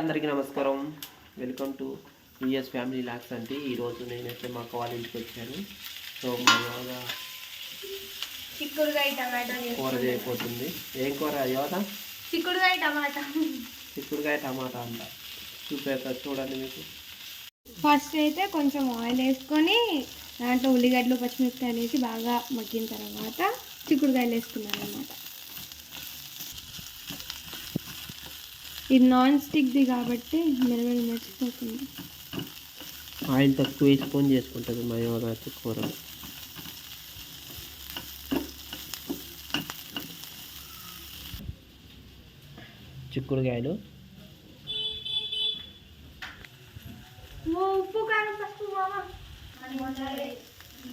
అందరికీ నమస్కారం. Welcome to US family vlogs అంటే ఈరోజు నేనైతే మా అక్క వాళ్ళ ఇంటికి వచ్చాను. సో మా యోగ చిక్కుడుకాయ టమాటా కూర చేయబోతుంది. ఏం కూర యోగ చిక్కుడుకాయ టమాటా. చిక్కుడుకాయ టమాటా అంట. చూపేస్తా చూడండి మీకు. ఫస్ట్ అయితే కొంచెం ఆయిల్ వేసుకొని దాంట్లో ఉల్లిగడ్డలు పచ్చిమిరపకాయలు వేసి బాగా మగ్గిన తర్వాత చిక్కుడుకాయలు వేసుకున్నాను అనమాట ఇది నాన్ స్టిక్ది కాబట్టి మెరమెర మెరిచిపోతుంది ఆయిల్ తక్కువ వేసుకొని చేసుకుంటుంది మా యోగ అయితే కూర చిక్కుడుకాయలు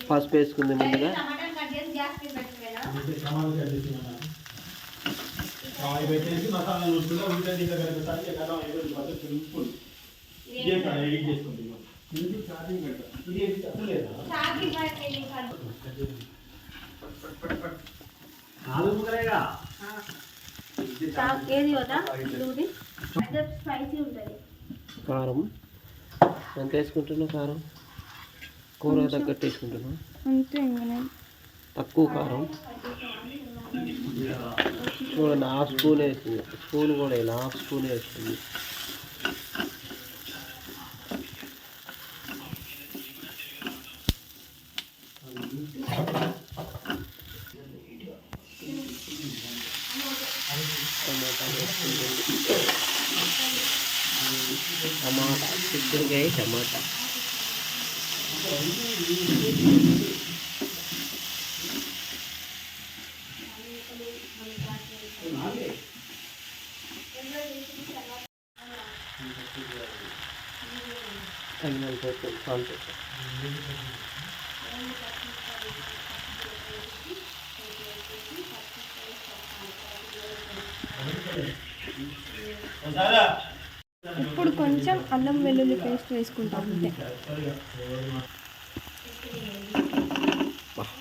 పసుపు వేసుకుంది ముందుగా. అవి పెట్టేసి మసాలా నూరుతుంటే ఉల్లిగడ్డ ఇంత కలుపుతాను ఇక కథం అయిపోయింది మొత్తం సింపుల్ ఇదే కాదు ఎడిట్ చేసుకుంది ఇది చార్జింగ్ పెట్ట ఇది ఏంటి అసలు లేదా నాలుగు ముక్కలేగా ఏది వద్దా ఇది స్పైసీ ఉంటుంది కారం ఎంత వేసుకుంటున్నావు కారం కూర తగ్గట్టు వేసుకుంటున్నావు అంతే ఇంకా నేను తక్కువ కారం చూడండి హాఫ్ స్పూన్ వేసింది. స్పూన్ కూడా వేయాలి హాఫ్ స్పూన్ వేస్తుంది టమాటా చిక్కుడుకాయ టమాటా. ఇప్పుడు కొంచెం అల్లం వెల్లుల్లి పేస్ట్ వేసుకుంటాం అంతే.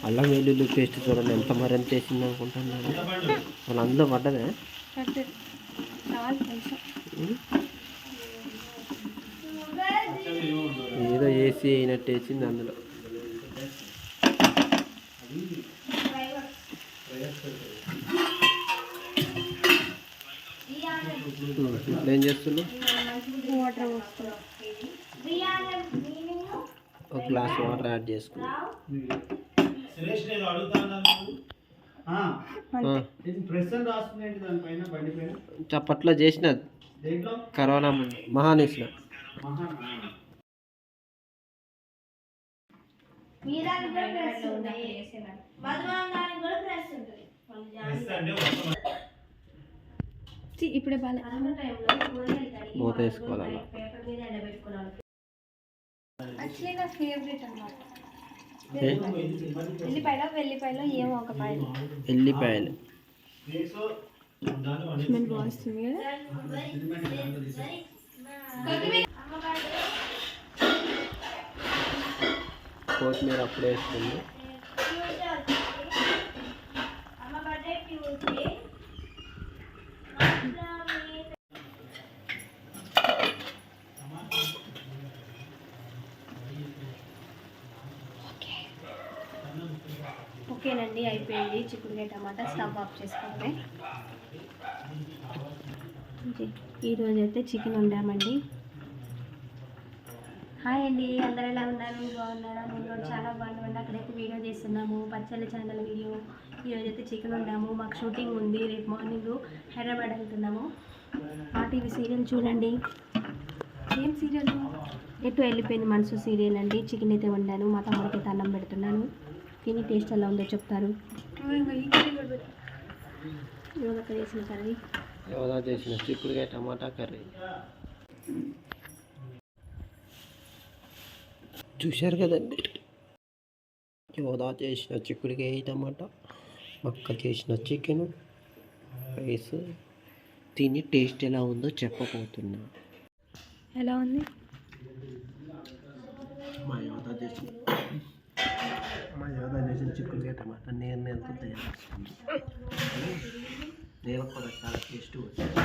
అల్లం వెల్లుల్లి పేస్ట్ చూడండి ఎంత మరింత వేసింది అనుకుంటున్నాను. వాళ్ళ అందులో పడ్డదే? చాలు కొంచెం. ఏసీ అయినట్టు వేసింది అందులో. ఏం చేస్తున్నావు? ఒక గ్లాస్ వాటర్ యాడ్ చేసుకున్నాం నేను అడుగుతాను ఆ, ప్రెస్ ముందు ప్రెస్ ఇప్పుడే బాగా మూత వేసుకోవాలి అలా యాక్చువల్లీ నా ఫేవరెట్ అన్నమాట? ఎల్లిపాయలో వెల్లిపాయలో ఏమో ఒక పాయలు ఎల్లిపాయలు స్మెల్ బాగుంటుంది కదా కొత్తిమీర అప్పుడే వేస్తుంది ఓకేనండి అయిపోయింది. చిక్కుడుకాయ టమాటా స్టవ్ ఆఫ్ చేసుకోండి ఈరోజు అయితే చికెన్ వండామండి. హాయ్ అండి అందరు ఎలా ఉన్నారు? బాగున్నారా? మేము కూడా చాలా బాగున్నామండి. అక్కడైతే వీడియో చేస్తున్నాము పచ్చళ్ళ ఛానల్ వీడియో. ఈరోజు అయితే చికెన్ వండాము మాకు షూటింగ్ ఉంది రేపు మార్నింగ్ హైదరాబాద్ వెళ్తున్నాము. మా టీవీ సీరియల్ చూడండి. ఏం సీరియల్? ఎటు వెళ్ళిపోయింది మనసు సీరియల్ అండి? చికెన్ అయితే వండాను మా తమ్ముడికి అయితే అన్నం పెడుతున్నాను. తిని టేస్ట్ ఎలా ఉందో చెప్తారు. ఇవాళ చేసిన కర్రీ యోగా చేసిన చిక్కుడుకాయ టమాటా కర్రీ. చూశారు కదండి. యోగా చేసిన చిక్కుడుకాయ టమాటా మక్క చేసిన చికెన్ రైస్. తిని టేస్ట్ ఎలా ఉందో చెప్పబోతున్నా. ఎలా ఉంది? మా యోగా చేసిన మా యోగా చేసిన చిక్కుడుకాయ టమాటా నేను తయారు చేసుకున్నాను. నేల కూడా చాలా టేస్ట్ వచ్చింది.